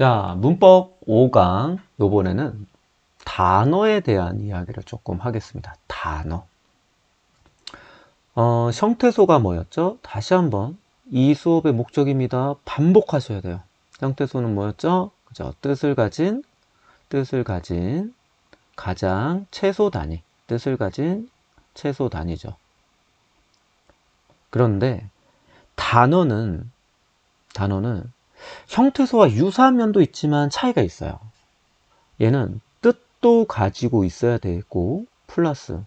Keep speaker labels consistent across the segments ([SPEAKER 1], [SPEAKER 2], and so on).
[SPEAKER 1] 자, 문법 5강 요번에는 단어에 대한 이야기를 조금 하겠습니다. 단어. 어, 형태소가 뭐였죠? 다시 한번 이 수업의 목적입니다. 반복하셔야 돼요. 형태소는 뭐였죠? 그죠? 뜻을 가진 뜻을 가진 가장 최소 단위, 뜻을 가진 최소 단위죠. 그런데 단어는 단어는 형태소와 유사한 면도 있지만 차이가 있어요. 얘는 뜻도 가지고 있어야 되고 플러스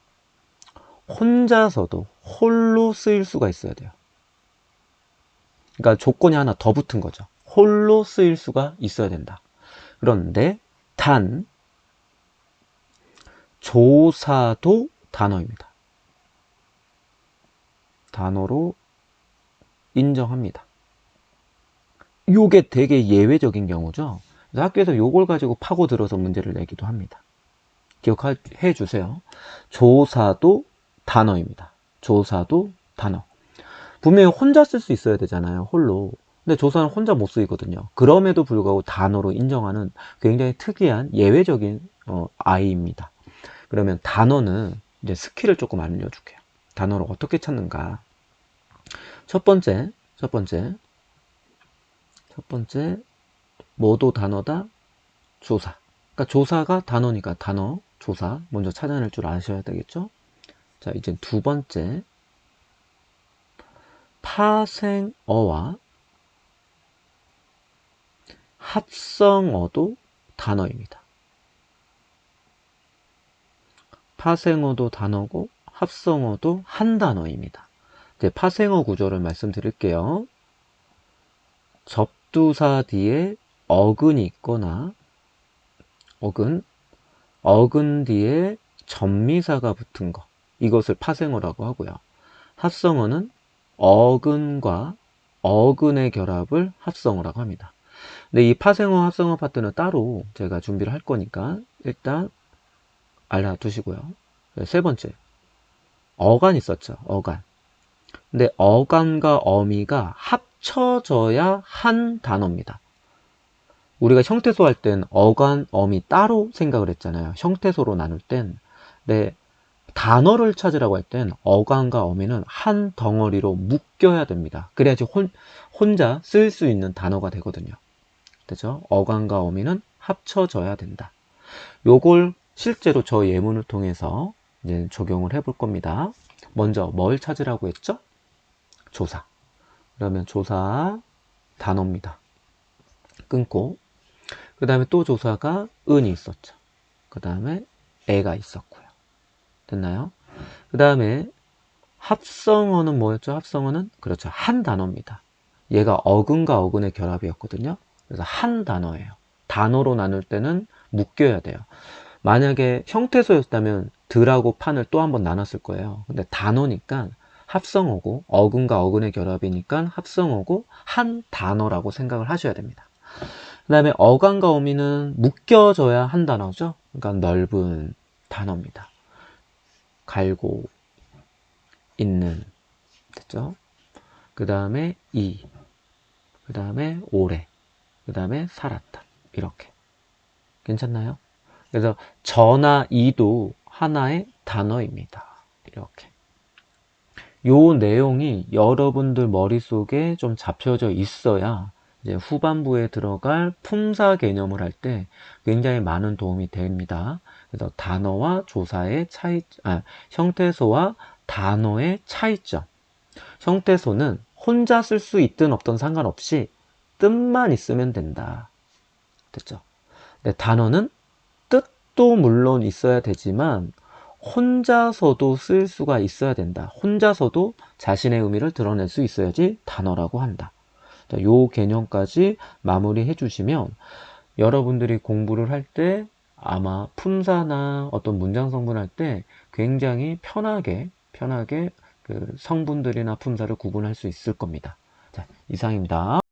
[SPEAKER 1] 혼자서도 홀로 쓰일 수가 있어야 돼요. 그러니까 조건이 하나 더 붙은 거죠. 홀로 쓰일 수가 있어야 된다. 그런데 단 조사도 단어입니다. 단어로 인정합니다. 요게 되게 예외적인 경우죠. 그래서 학교에서 요걸 가지고 파고 들어서 문제를 내기도 합니다. 기억해 주세요. 조사도 단어입니다. 조사도 단어. 분명히 혼자 쓸 수 있어야 되잖아요. 홀로. 근데 조사는 혼자 못 쓰이거든요. 그럼에도 불구하고 단어로 인정하는 굉장히 특이한 예외적인 어, 아이입니다. 그러면 단어는 이제 스킬을 조금 알려줄게요. 단어를 어떻게 찾는가. 첫 번째, 첫 번째, 첫 번째, 뭐도 단어다? 조사. 그러니까 조사가 단어니까 단어, 조사 먼저 찾아낼 줄 아셔야 되겠죠? 자, 이제 두 번째, 파생어와 합성어도 단어입니다. 파생어도 단어고 합성어도 한 단어입니다. 이제 파생어 구조를 말씀드릴게요. 접 두사 뒤에 어근이 있거나 어근, 어근 뒤에 전미사가 붙은 거 이것을 파생어라고 하고요. 합성어는 어근과 어근의 결합을 합성어라고 합니다. 근데 이 파생어, 합성어 파트는 따로 제가 준비를 할 거니까 일단 알아두시고요. 세 번째, 어간 있었죠. 어간. 근데 어간과 어미가 합쳐져야 한 단어입니다. 우리가 형태소 할 땐 어간, 어미 따로 생각을 했잖아요. 형태소로 나눌 땐. 네, 단어를 찾으라고 할 땐 어간과 어미는 한 덩어리로 묶여야 됩니다. 그래야지 혼, 혼자 쓸 수 있는 단어가 되거든요. 그죠? 어간과 어미는 합쳐져야 된다. 요걸 실제로 저 예문을 통해서 이제 적용을 해 볼 겁니다. 먼저 뭘 찾으라고 했죠? 조사. 그러면 조사 단어입니다. 끊고 그 다음에 또 조사가 은이 있었죠. 그 다음에 애가 있었고요. 됐나요? 그 다음에 합성어는 뭐였죠? 합성어는 그렇죠. 한 단어입니다. 얘가 어근과 어근의 결합이었거든요. 그래서 한 단어예요. 단어로 나눌 때는 묶여야 돼요. 만약에 형태소였다면 들하고 판을 또 한 번 나눴을 거예요. 근데 단어니까 합성어고 어근과 어근의 결합이니까 합성어고 한 단어라고 생각을 하셔야 됩니다. 그 다음에 어간과 어미는 묶여져야 한 단어죠. 그러니까 넓은 단어입니다. 갈고 있는 됐죠? 그 다음에 이, 그 다음에 오래, 그 다음에 살았다 이렇게 괜찮나요? 그래서 저나 이도 하나의 단어입니다. 이렇게 요 내용이 여러분들 머릿속에 좀 잡혀져 있어야 이제 후반부에 들어갈 품사 개념을 할 때 굉장히 많은 도움이 됩니다. 그래서 단어와 조사의 차이, 아, 형태소와 단어의 차이점. 형태소는 혼자 쓸 수 있든 없든 상관없이 뜻만 있으면 된다. 됐죠? 근데 단어는 뜻도 물론 있어야 되지만 혼자서도 쓸 수가 있어야 된다. 혼자서도 자신의 의미를 드러낼 수 있어야지 단어라고 한다. 자, 요 개념까지 마무리해 주시면 여러분들이 공부를 할 때 아마 품사나 어떤 문장 성분 할 때 굉장히 편하게 편하게 그 성분들이나 품사를 구분할 수 있을 겁니다. 자, 이상입니다.